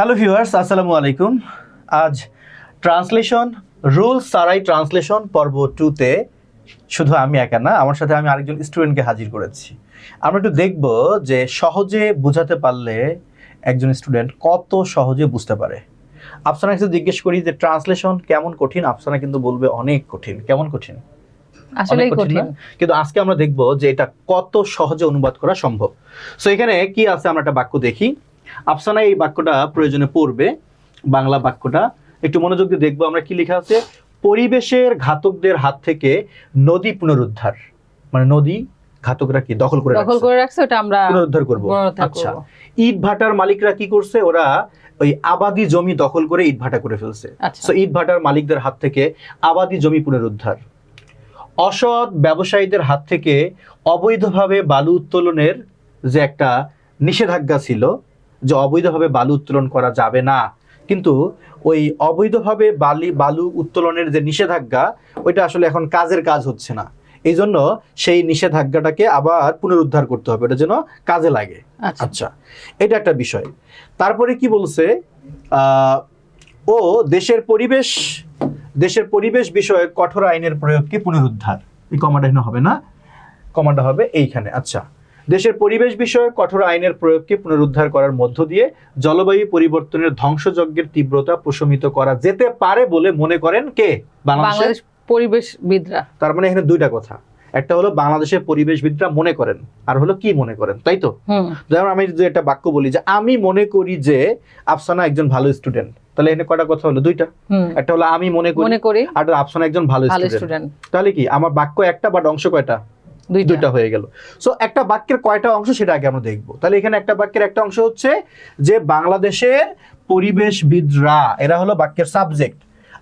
Hello viewers আসসালামু আলাইকুম আজ ট্রান্সলেশন রুলস সারাই ট্রান্সলেশন পর্ব টুতে শুধু আমি একা না আমার সাথে আমি আরেকজন স্টুডেন্টকে হাজির করেছি। আমরা একটু দেখব যে সহজে বোঝাতে পারলে একজন স্টুডেন্ট কত সহজে বুঝতে পারে। আফসানা কিছু জিজ্ঞেস করি যে ট্রান্সলেশন কেমন কঠিন? আফসানা কিন্তু বলবে অনেক কঠিন। কেমন কঠিন? আসলেই কঠিন? কিন্তু আজকে আমরা দেখব যে এটা কত সহজে অনুবাদ করা সম্ভব। সো এখানে কি আছে? আমরা একটা বাক্য দেখি। আফসানা এই বাক্যটা প্রয়োজনে পড়বে বাংলা বাক্যটা। একটু মনোযোগ দিয়ে দেখব আমরা কি লেখা আছে। পরিবেশের ঘাতকদের হাত থেকে নদী পুনরুদ্ধার। মানে নদী ঘাতকরা কি? দখল করে দখল করে রাখছে ওটা আমরা পুনরুদ্ধার করব। আচ্ছা ইট ভাটার মালিকরা কি করছে? ওরা ওই আবাদি জমি দখল করে ইট ভাটা করে ফেলছে। আচ্ছা। সো ইট ভাটার মালিকদের হাত থেকে আবাদি জমি পুনরুদ্ধার। অসৎ ব্যবসায়ীদের হাত থেকে অবৈধভাবে বালু উত্তোলনের যে একটা নিষেধাজ্ঞা ছিল যে অবৈধভাবে বালু উত্তোলন করা যাবে না। কিন্তু ওই অবৈধভাবে বালি বালু উত্তোলনের যে নিষেধাজ্ঞা ওইটা আসলে এখন কাজের কাজ হচ্ছে না। এই জন্য সেই নিষেধাজ্ঞাটাকে আবার পুনরুদ্ধার করতে হবে। ওটা যেন কাজে লাগে। আচ্ছা। আচ্ছা এটা একটা বিষয়। তারপরে কি বলছে? আহ, ও দেশের পরিবেশ দেশের পরিবেশ বিষয়ে কঠোর আইনের প্রয়োগকে পুনরুদ্ধার? এই কমাটা হবে না? কমাটা হবে এইখানে। আচ্ছা। দেশের পরিবেশ বিষয়ে কঠোর আইনের প্রয়োগকে পুনরুদ্ধার করার মধ্য দিয়ে জলবায়ু পরিবর্তনের ধ্বংসযজ্ঞের তীব্রতা প্রশমিত করা যেতে পারে বলে মনে করেন কে? বাংলাদেশ পরিবেশবিদরা। তার মানে এখানে দুইটা কথা। একটা হলো বাংলাদেশের পরিবেশবিদরা মনে করেন আর হলো কি মনে করেন তাই তো? যেমন আমি যে একটা বাক্য বলি যে আমি মনে করি যে আফসানা একজন ভালো স্টুডেন্ট তাহলে এখানে কয়টা কথা হলো? দুইটা। একটা হলো আমি মনে করি আর আফসানা একজন ভালো স্টুডেন্ট তাহলে কি? আমার বাক্য একটা বাট অংশ কয়টা? দুইটা। হয়ে গেল। সো একটা বাক্যের কয়টা অংশ সেটা আগে আমরা দেখব। তাহলে এখানে একটা বাক্যের একটা অংশ হচ্ছে যে বাংলাদেশের পরিবেশবিদরা এরা হলো বাক্যের সাবজেক্ট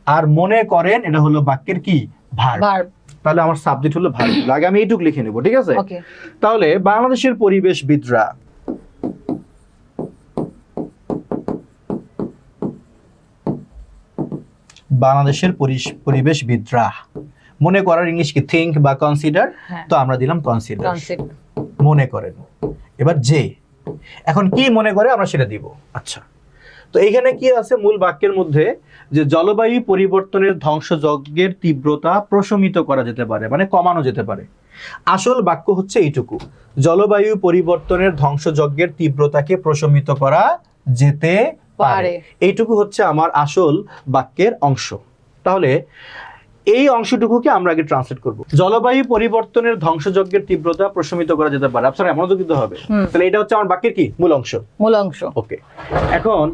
আর মনে করেন এটা হলো বাক্যের কি? ভার ভার্ব তাহলে আমার সাবজেক্ট হলো ভার আগে আমি এইটুক লিখে নেব ঠিক আছে? তাহলে বাংলাদেশের পরিবেশবিদরা বাংলাদেশের পরিবেশবিদরা মনে করার ইংলিশ কি থিঙ্ক বা কনসিডার হ্যাঁ। তো আমরা দিলাম কনসিডার মনে করেন। এবার যে। এখন কি মনে করে আমরা সেটা দিব। আচ্ছা। তো এইখানে কি আছে মূল বাক্যের মধ্যে যে জলবায়ু পরিবর্তনের ধ্বংসযজ্ঞের তীব্রতা প্রশমিত করা যেতে পারে মানে কমানো যেতে পারে। আসল বাক্য হচ্ছে এইটুকু। জলবায়ু পরিবর্তনের ধ্বংসযজ্ঞের তীব্রতাকে প্রশমিত করা যেতে পারে। এইটুকু হচ্ছে আমার আসল বাক্যের অংশ। তাহলে এই অংশটুকুকে আমরা আগে ট্রান্সলেট করব। জলবায়ু পরিবর্তনের ধ্বংসযজ্ঞের তীব্রতা প্রশমিত করা যেতে পারে। আপনার এমনও তো কিন্তু হবে। তাহলে এটা হচ্ছে আমার বাক্যের কি? মূল অংশ। মূল অংশ। ওকে এখন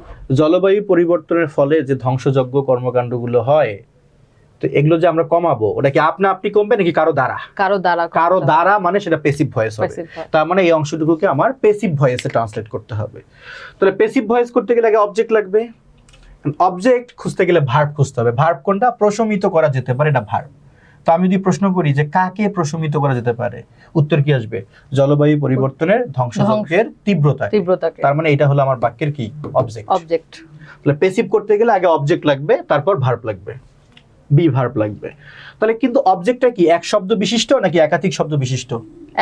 জলবায়ু পরিবর্তনের ফলে যে ধ্বংসযজ্ঞ কর্মকাণ্ডগুলো হয় তো এগুলো যে আমরা কমাবো ওটা কি আপনা আপনি কমবে নাকি কারও দ্বারা? কারও দ্বারা কারও দ্বারা মানে সেটা পেসিভ ভয়েস হবে। তার মানে এই অংশটুকুকে আমার পেসিভ ভয়েসে ট্রান্সলেট করতে হবে। তাহলে পেসিভ ভয়েস করতে গেলে আগে অবজেক্ট লাগবে। অবজেক্ট খুঁজতে গেলে ভার্ব খুঁজতে হবে। ভার্ব কোনটা? প্রশমিত করা যেতে পারে এটা ভার্ব তো আমি যদি প্রশ্ন করি যে কাকে প্রশমিত করা যেতে পারে উত্তর কি আসবে? জলবায়ু পরিবর্তনের ধ্বংসযজ্ঞের তীব্রতা তীব্রতাকে। তার মানে এটা হলো আমার বাক্যের কি? অবজেক্ট অবজেক্ট তাহলে পেসিভ করতে গেলে আগে অবজেক্ট লাগবে তারপর ভার্ব লাগবে। বি ভার্ব লাগবে। তাহলে কিন্তু অবজেক্টটা কি? এক শব্দ বিশিষ্ট নাকি একাধিক শব্দ বিশিষ্ট?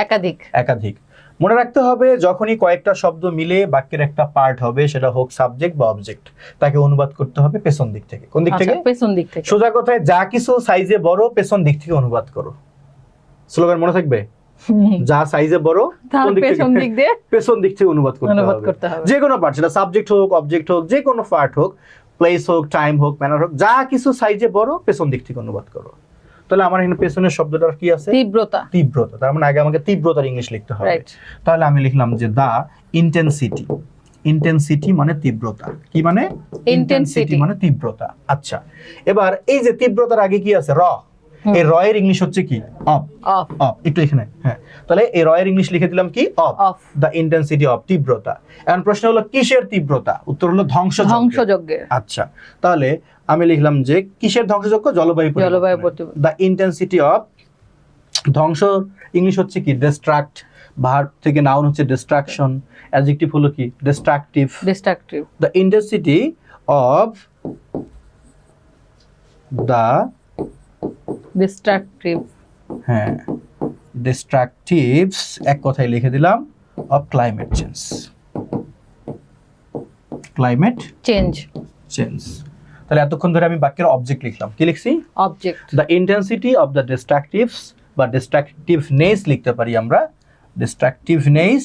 একাধিক। একাধিক। মনে রাখতে হবে যখনই কয়েকটা শব্দ মিলে বাক্যের একটা পার্ট হবে সেটা হোক সাবজেক্ট বা অবজেক্ট তাকে অনুবাদ করতে হবে পেছন দিক থেকে। কোন দিক আচ্ছা থেকে? পেছন দিক থেকে। সোজা কথায় যা কিছু সাইজে বড় পেছন দিক থেকে অনুবাদ করো। স্লোগান মনে থাকবে? যা সাইজে বড় কোন দিক থেকে? পেছন দিক দিয়ে পেছন দিক থেকে অনুবাদ করতে অনুবাদ করতে হবে। যে কোনো পার্ট সেটা সাবজেক্ট হোক অবজেক্ট হোক যে কোনো পার্ট হোক প্লেস হোক টাইম হোক ম্যানার হোক যা কিছু সাইজে বড় পেছন দিক থেকে অনুবাদ করো। তাহলে আমার এখানে পেছনের শব্দটার কি আছে? তীব্রতা। তীব্রতা। তার মানে আগে আমাকে তীব্রতার ইংলিশ লিখতে হবে। তাহলে আমি লিখলাম যে দা ইন্টেন্সিটি। ইন্টেন্সিটি মানে তীব্রতা। কি মানে? Intensity। মানে তীব্রতা। আচ্ছা। এবার এই যে তীব্রতার আগে কি আছে? র। এই র এর ইংলিশ হচ্ছে কি? অফ। অফ। অফ। একটু এখানে হ্যাঁ। তাহলে এই র এর ইংলিশ লিখে দিলাম কি? Of. Of. The intensity of তীব্রতা। এখন প্রশ্ন হলো কিসের তীব্রতা? উত্তর হলো ধ্বংস ধ্বংসযজ্ঞের। আচ্ছা। তাহলে আমি লিখলাম যে কিসের ধ্বংসযজ্ঞ? জলবায়ু জলবায়ু। দ্য ইন্টেন্সিটি অফ ধ্বংস ইংলিশ হচ্ছে কি? ডিস্ট্রাক্ট ভার্ব থেকে নাউন হচ্ছে ডিস্ট্রাকশন অ্যাডজেক্টিভ হলো কি? Destructive destructive the intensity of the destructive হ্যাঁ ডিস্ট্রাকটিভস এক কথায় লিখে দিলাম of climate change climate change change তাহলে এতক্ষণ ধরে আমি বাক্যের অবজেক্ট লিখলাম। কি লিখছি? Object the intensity of the destructives বা ডিস্ট্রাকটিভনেস লিখতে পারি আমরা। ডিস্ট্রাকটিভনেস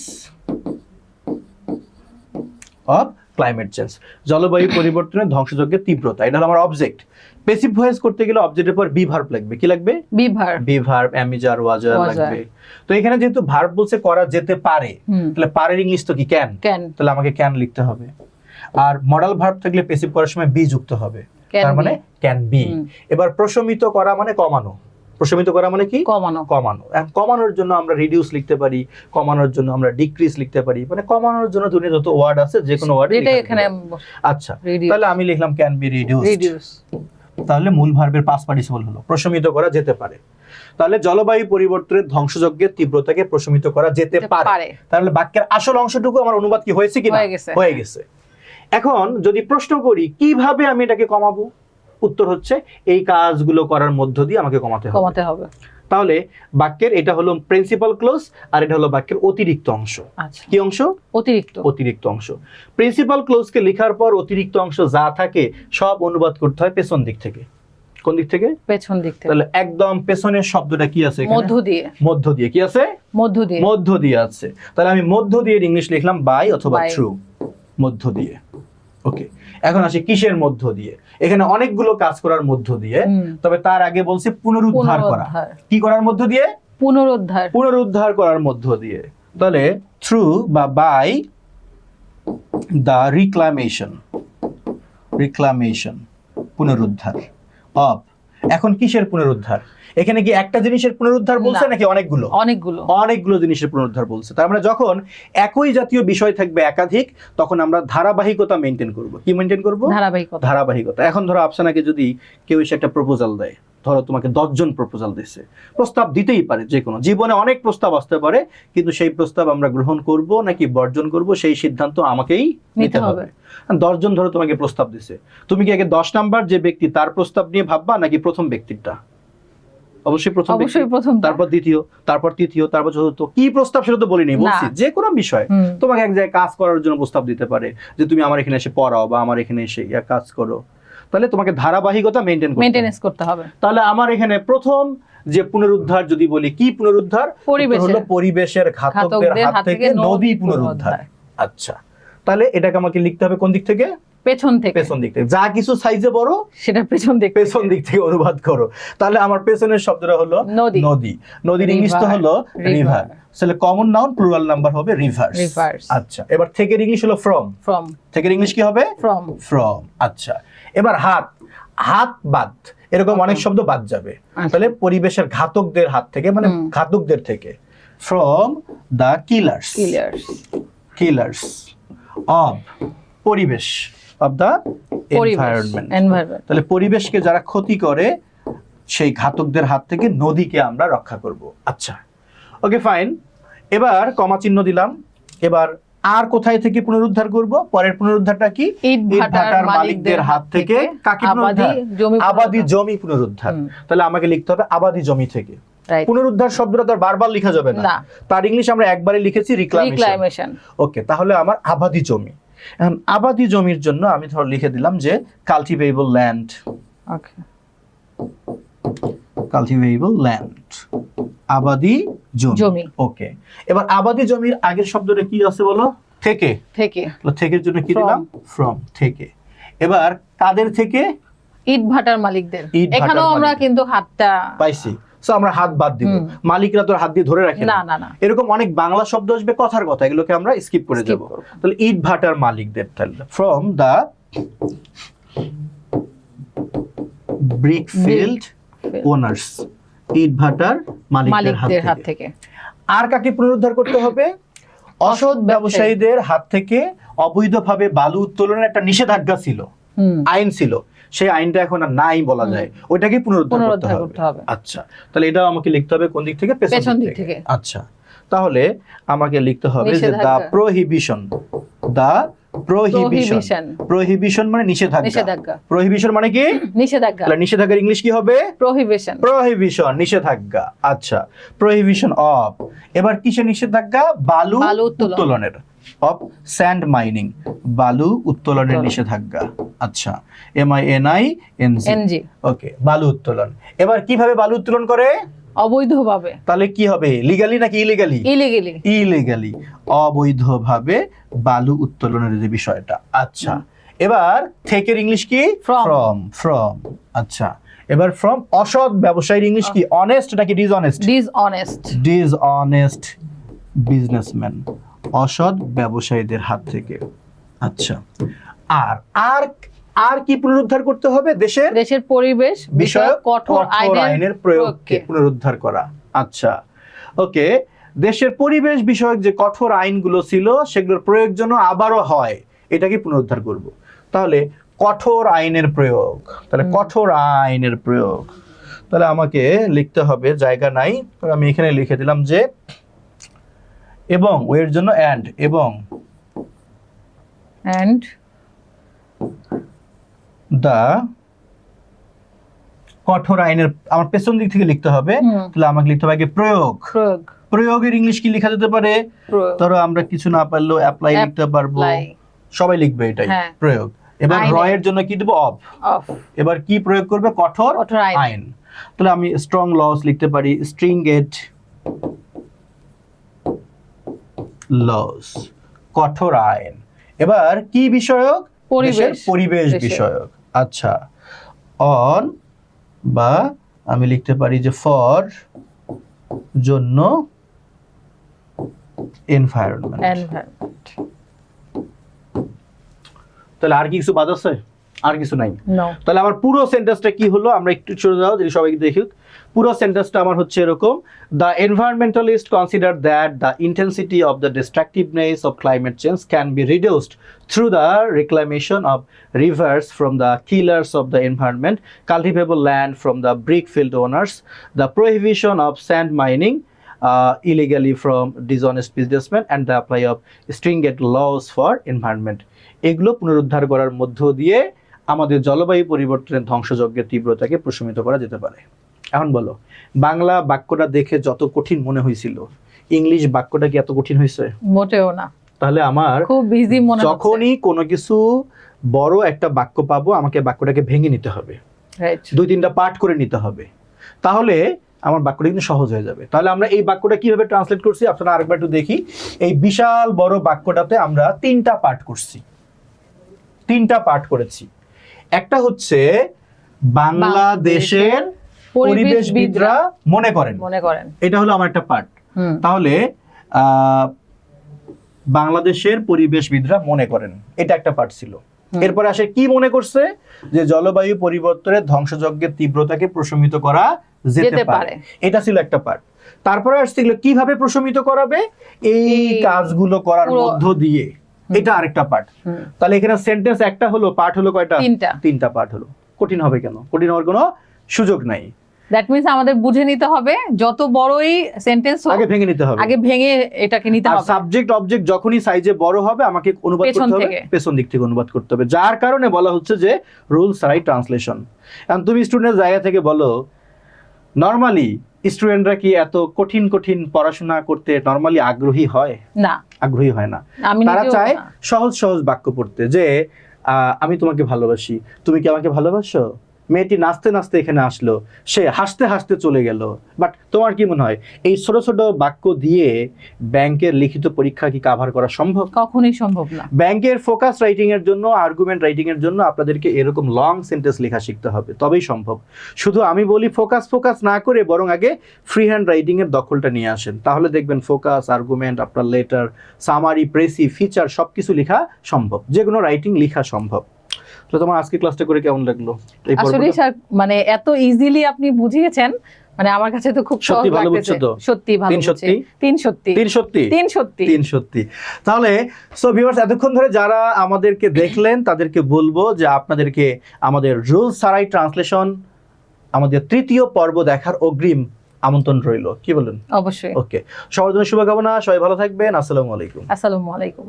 অফ ক্লাইমেট চেঞ্জ জলবায়ু পরিবর্তনের ধ্বংসযজ্ঞের তীব্রতা এটা হলো আমার অবজেক্ট পেসিভ ভয়েস করতে গেলে অবজেক্টের পর বি ভার্ব লাগবে। কি লাগবে? বিভার be verb am is are was were was were. লাগবে। তো এখানে যেহেতু ভার্ব বলছে করা যেতে পারে তাহলে পারের ইংলিশ তো কি? ক্যান ক্যান তাহলে আমাকে ক্যান লিখতে হবে। আর মডাল ভার্ব থাকলে পেসিভ করার সময় বি যুক্ত হবে। তার মানে ক্যান বি এবার প্রশমিত করা মানে কমানো। প্রশমিত করা মানে কি? কমানো। কমানো। এখন কমানোর জন্য আমরা রিডিউস লিখতে পারি কমানোর জন্য আমরা ডিক্রিজ লিখতে পারি। মানে কমানোর জন্য দুনিয়া যত ওয়ার্ড আছে যে কোনো ওয়ার্ড যেটা এখানে আচ্ছা তাহলে আমি লিখলাম ক্যান বি রিডিউস তাহলে মূল ভার্বের পাস পার্টিসিপল হলো প্রশমিত করা যেতে পারে। তাহলে জলবায়ু পরিবর্তনের ধ্বংসযজ্ঞের তীব্রতাকে প্রশমিত করা যেতে পারে। তাহলে বাক্যের আসল অংশটুকু আমার অনুবাদ কি হয়েছে কি না হয়ে গেছে। এখন যদি প্রশ্ন করি কীভাবে আমি এটাকে কমাবো? উত্তর হচ্ছে এই কাজগুলো করার মধ্য দিয়ে আমাকে কমাতে হবে। কমাতে হবে। তাহলে বাক্যের এটা হলো প্রিন্সিপাল ক্লোজ আর এটা হলো বাক্যের অতিরিক্ত অংশ। আচ্ছা। কি অংশ? অতিরিক্ত। অতিরিক্ত অংশ। প্রিন্সিপাল ক্লোজকে লেখার পর অতিরিক্ত অংশ যা থাকে সব অনুবাদ করতে হয় পেছন দিক থেকে। কোন দিক থেকে? পেছন দিক থেকে। তাহলে একদম পেছনের শব্দটা কি আছে এখানে? মধ্য দিয়ে। মধ্য দিয়ে। কি আছে? মধ্য দিয়ে। মধ্য দিয়ে আছে। তাহলে আমি মধ্য দিয়ে ইংলিশ লিখলাম বাই অথবা। থ্রু মধ্য দিয়ে। ওকে এখন আসি কিসের মধ্য দিয়ে? এখানে অনেকগুলো কাজ করার মধ্য দিয়ে তবে তার আগে বলছে পুনরুদ্ধার করা। কি করার মধ্য দিয়ে? পুনরুদ্ধার। পুনরুদ্ধার করার মধ্য দিয়ে। তাহলে থ্রু বা বাই দ্য রিক্লামেশন রিক্লামেশন পুনরুদ্ধার। অফ এখন কিসের পুনরুদ্ধার? এখানে কি একটা জিনিসের পুনরুদ্ধার বলছে নাকি অনেকগুলো? অনেকগুলো। অনেকগুলো জিনিসের পুনরুদ্ধার বলছে। তার মানে যখন একই জাতীয় বিষয় থাকবে একাধিক তখন আমরা ধারাবাহিকতা মেনটেন করব। কি মেনটেন করব? ধারাবাহিকতা। ধারাবাহিকতা। এখন ধরো আফসানাকে যদি কেউ এসে একটা প্রপোজাল দেয় ধরো তোমাকে দশজন প্রপোজাল দিছে প্রস্তাব দিতেই পারে যে কোনো। জীবনে অনেক প্রস্তাব আসতে পারে কিন্তু সেই প্রস্তাব আমরা গ্রহণ করব নাকি বর্জন করব সেই সিদ্ধান্ত আমাকেই নিতে হবে। হবে। দশজন ধরো তোমাকে প্রস্তাব দিছে তুমি কি আগে দশ নাম্বার যে ব্যক্তি তার প্রস্তাব নিয়ে ভাববা নাকি প্রথম ব্যক্তিরটা? অবশ্যই প্রথম অবশ্যই প্রথম তারপর দ্বিতীয় তারপর তৃতীয় তারপর চতুর্থ। কি প্রস্তাব সেটা তো বলিনি বলছি যে কোনো বিষয়। তোমাকে এক জায়গায় কাজ করার জন্য প্রস্তাব দিতে পারে যে তুমি আমার এখানে এসে পড়াও বা আমার এখানে এসে কাজ করো। তাহলে তোমাকে ধারাবাহিকতা মেনটেন করতে হবে। মেনটেনেন্স করতে হবে। তাহলে আমার এখানে প্রথম যে পুনরুদ্ধার যদি বলি কি পুনরুদ্ধার? হলো পরিবেশের ঘাতকদের হাত থেকে নদী পুনরুদ্ধার। আচ্ছা। তাহলে এটাকে আমাকে লিখতে হবে কোন দিক থেকে? পেছন থেকে। পেছন দিক থেকে। যা কিছু সাইজে বড় সেটা পেছন দিক থেকে। পেছন দিক থেকে অনুবাদ করো। তাহলে আমার পেছনের শব্দটা হলো নদী। নদী। নদীর ইংলিশ তো হলো রিভার তাহলে কমন নাউন প্লুরাল নাম্বার হবে রিভার্স আচ্ছা এবার থেকের ইংলিশ হলো ফ্রম ফ্রম থেকের ইংলিশ কি হবে? ফ্রম ফ্রম আচ্ছা এবার হাত। হাত বাদ। এরকম অনেক শব্দ বাদ যাবে। আচ্ছা। তাহলে পরিবেশের ঘাতকদের হাত থেকে মানে ঘাতকদের থেকে। ফ্রম দ্য কিলার্স ক্লিয়ার্স কিলার্স অফ পরিবেশ। অফ দ্য এনভায়রনমেন্ট তাহলে পরিবেশকে যারা ক্ষতি করে সেই ঘাতকদের হাত থেকে নদীকে আমরা রক্ষা করব। আচ্ছা। ওকে ফাইন এবার কমা চিহ্ন দিলাম। এবার আর কোথায় থেকে পুনরুদ্ধার করব? পরের পুনরুদ্ধারটা কি? ভাটার মালিকদের হাত থেকে কাকে আবাদি পুনরুদ্ধার? জমি জমি পুনরুদ্ধার। তাহলে আমাকে লিখতে হবে আবাদি জমি থেকে। পুনরুদ্ধার শব্দটা তো আর বারবার লেখা যাবে না। তার ইংলিশ আমরা একবারে লিখেছি রিক্লামেশন রিক্লাইমেশন ওকে তাহলে আমার আবাদি জমি। এখন আবাদি জমির জন্য আমি ধর লিখে দিলাম যে cultivable land okay cultivable land আবাদি জমি। ওকে এবার আবাদি জমির আগের শব্দটা কি আছে বলো? থেকে। থেকে। তাহলে থেকের জন্য কি দিলাম? ফ্রম থেকে। এবার কাদের থেকে? ইট ভাটার মালিকদের এখানেও আমরা কিন্তু হাতটা পাইছি। সো আমরা হাত বাদ দিব। মালিকরা তো হাত দিয়ে ধরে রাখে না। এরকম অনেক বাংলা শব্দ আসবে কথার কথা এগুলোকে আমরা স্কিপ করে দেব তাহলে ইট ভাটার মালিকদের তাহলে from the brick field owners ইট ভাটার মালিকদের হাত থেকে। আর কাকে পুনরুদ্ধার করতে হবে? অসৎ ব্যবসায়ীদের হাত থেকে অবৈধভাবে বালু উত্তোলনের একটা নিষেধাজ্ঞা ছিল আইন ছিল। সেই আইনটা এখন আর নাই বলা যায়। ওইটাকে পুনরুদ্ধার করতে হবে। আচ্ছা তাহলে এটা আমাকে লিখতে হবে কোন দিক থেকে? পেছন দিক থেকে। আচ্ছা তাহলে আমাকে লিখতে হবে যে দা। প্রহিবিশন। দা প্রহিবিশন। মানে নিষেধাজ্ঞা। নিষেধাজ্ঞা। মানে কি? নিষেধাজ্ঞা। তাহলে নিষেধাজ্ঞার ইংলিশ কি হবে? প্রহিবিশন। প্রহিবিশন নিষেধাজ্ঞা। আচ্ছা প্রহিবিশন অফ। এবার কিসের নিষেধাজ্ঞা? বালু বালু উত্তোলন। উত্তোলনের। অফ স্যান্ড মাইনিং বালু উত্তোলনের নিষেধাজ্ঞা। আচ্ছা M I N I N G okay বালু উত্তোলন। এবার কীভাবে বালু উত্তোলন করে? অবৈধভাবে। তাহলে কি হবে লিগালি নাকি ইলিগালি ইলিগেলি ইলিগালি অবৈধভাবে বালু উত্তোলনের যে বিষয়টা। আচ্ছা এবার থেকের ইংলিশ কি? ফ্রম ফ্রম আচ্ছা এবার ফ্রম অসৎ ব্যবসায়ীর ইংলিশ কি? অনেস্ট নাকি ডিসঅনেস্ট ডিসঅনেস্ট ডিসঅনেস্ট বিজনেসম্যান অসৎ ব্যবসায়ীদের হাত থেকে। আচ্ছা। আর আর আর কি পুনরুদ্ধার করতে হবে দেশের? দেশের পরিবেশ বিষয়ক কঠোর আইনের প্রয়োগকে পুনরুদ্ধার করা। আচ্ছা। ওকে। দেশের পরিবেশ বিষয়ক যে কঠোর আইনগুলো ছিল সেগুলোর প্রয়োগ যেন আবারও হয় এটাকে পুনরুদ্ধার করব? তাহলে কঠোর আইনের প্রয়োগ। তাহলে কঠোর আইনের প্রয়োগ। তাহলে আমাকে লিখতে হবে জায়গা নাই। আমি এখানে লিখে দিলাম যে এবং ওয়ের জন্য অ্যান্ড এবং এন্ড দা কঠোর আইনের আমার পেছন দিক থেকে লিখতে হবে তাহলে আমাকে লিখতে হবে আগে প্রয়োগ। প্রয়োগ। প্রয়োগের ইংলিশ কি লেখা যেতে পারে? ধরো আমরা কিছু না পারলেও অ্যাপ্লাই লিখতে পারব। সবাই লিখবে এটাই হ্যাঁ। প্রয়োগ। এবার। রয়ের জন্য কি দেবো? অফ অফ এবার কি প্রয়োগ করবে? কঠোর আইন। তাহলে আমি স্ট্রং লস লিখতে পারি স্ট্রিং গেট লস কঠোর আইন। এবার কি বিষয়ক? পরিবেশ। পরিবেশ বিষয়ক। আচ্ছা। অন বা আমি লিখতে পারি যে ফর জন্য এনভায়রনমেন্ট তাহলে আর কি কিছু বাদ আছে? আর কিছু নাই। তাহলে আমার পুরো সেন্টেন্সটা কি হলো? আমরা একটু ছোট দাও যদি সবাই দেখি। পুরো সেন্টেন্সটা আমার হচ্ছে এরকম। The environmentalist consider that the intensity of the destructiveness of climate change can be reduced through the reclamation of rivers from the killers of the environment cultivable land from the brick field owners the prohibition of sand mining illegally from from businessman and the apply of string get loss for environment এগুলো পুনরুদ্ধার করার মধ্য দিয়ে আমাদের জলবায়ু পরিবর্তনের ধ্বংসযজ্ঞের তীব্রতাকে প্রশমিত করা যেতে পারে। এখন বলো বাংলা বাক্যটা দেখে যত কঠিন মনে হয়েছিল ইংলিশ বাক্যটা কি এত কঠিন হয়েছে? মোটেও না। তাহলে আমার খুব ইজি মনে যখনই কোনো কিছু বড় একটা বাক্য পাবো আমাকে বাক্যটাকে ভেঙে নিতে হবে। দুই তিনটা পাঠ করে নিতে হবে। তাহলে আমার বাক্যটা কিন্তু সহজ হয়ে যাবে। তাহলে আমরা এই বাক্যটা কীভাবে ট্রান্সলেট করছি? আপনারা আরেকবার একটু দেখি। এই বিশাল বড় বাক্যটাতে আমরা তিনটা পাঠ করছি। তিনটা পাঠ করেছি। একটা হচ্ছে বাংলাদেশের পরিবেশবিদরা মনে করেন। মনে করেন। এটা হলো আমার একটা হুম। তাহলে বাংলাদেশের পরিবেশবিদরা মনে করেন। এটা একটা পার্ট ছিল। এরপরে আসে কি মনে করছে? যে জলবায়ু পরিবর্তনের ধ্বংসযজ্ঞের তীব্রতাকে প্রশমিত করা যেতে পারে। এটা ছিল একটা পার্ট তারপরে আসছিল কীভাবে প্রশমিত করাবে? এই কাজগুলো করার মধ্য দিয়ে। এটা আরেকটা পার্ট তাহলে এখানে সেন্টেন্স একটা হলো পার্ট হলো কয়টা? তিনটা। তিনটা পার্ট হলো। কঠিন হবে কেন? কঠিন হওয়ার কোনো সুযোগ নাই। দ্যাট মিন্স আমাদের বুঝে নিতে হবে যত বড়ই সেন্টেন্স হোক আগে ভেঙে নিতে হবে। আগে ভেঙে এটাকে নিতে হবে। সাবজেক্ট অবজেক্ট যখনই সাইজে বড় হবে আমাকে অনুবাদ করতে হবে পেছন দিক থেকে অনুবাদ করতে হবে। যার কারণে বলা হচ্ছে যে রুলস রাইট ট্রান্সলেশন এখন তুমি স্টুডেন্টের জায়গা থেকে বলো নর্মালি স্টুডেন্টরা কি এত কঠিন কঠিন পড়াশোনা করতে নর্মালি আগ্রহী হয়? না। আগ্রহী হয় না। তারা চায় সহজ সহজ বাক্য পড়তে যে আহ, আমি তোমাকে ভালোবাসি। তুমি কি আমাকে ভালোবাসো? মেয়েটি নাচতে নাচতে এখানে আসলো। সে হাসতে হাসতে চলে গেল। বাট তোমার কি মনে হয় এই ছোট ছোট বাক্য দিয়ে ব্যাংকের লিখিত পরীক্ষা কি কাভার করা সম্ভব? কখনোই সম্ভব না। ব্যাংকের ফোকাস রাইটিং এর জন্য আর্গুমেন্ট রাইটিং এর জন্য আপনাদেরকে এরকম লং সেন্টেন্স লেখা শিখতে হবে। তবেই সম্ভব। শুধু আমি বলি ফোকাস ফোকাস না করে বরং আগে ফ্রি হ্যান্ড রাইটিং এর দখলটা নিয়ে আসেন। তাহলে দেখবেন ফোকাস আর্গুমেন্ট আপনার লেটার সামারি প্রেসি ফিচার সবকিছু লেখা সম্ভব। যে কোনো রাইটিং লেখা সম্ভব। তো তোমার আজকে ক্লাসটা করে কেমন লাগল? আসলে স্যার মানে এত ইজিলি আপনি বুঝিয়েছেন মানে আমার কাছে তো খুব সহজ সত্যি ভালো লাগতেছে? সত্যি ভালো তিন। সত্যি? তিন সত্যি। তিন সত্যি? তিন সত্যি। তিন সত্যি। তাহলে সো ভিউয়ার্স এতক্ষণ ধরে যারা আমাদেরকে দেখলেন তাদেরকে বলব যে আপনাদেরকে আমাদের রুল সারাই ট্রান্সলেশন আমাদের তৃতীয় পর্ব দেখার অগ্রিম আমন্ত্রণ রইল। কি বলেন? অবশ্যই। ওকে সবার জন্য শুভকামনা সবাই ভালো থাকবেন। আসসালামু আলাইকুম। আসসালামু আলাইকুম।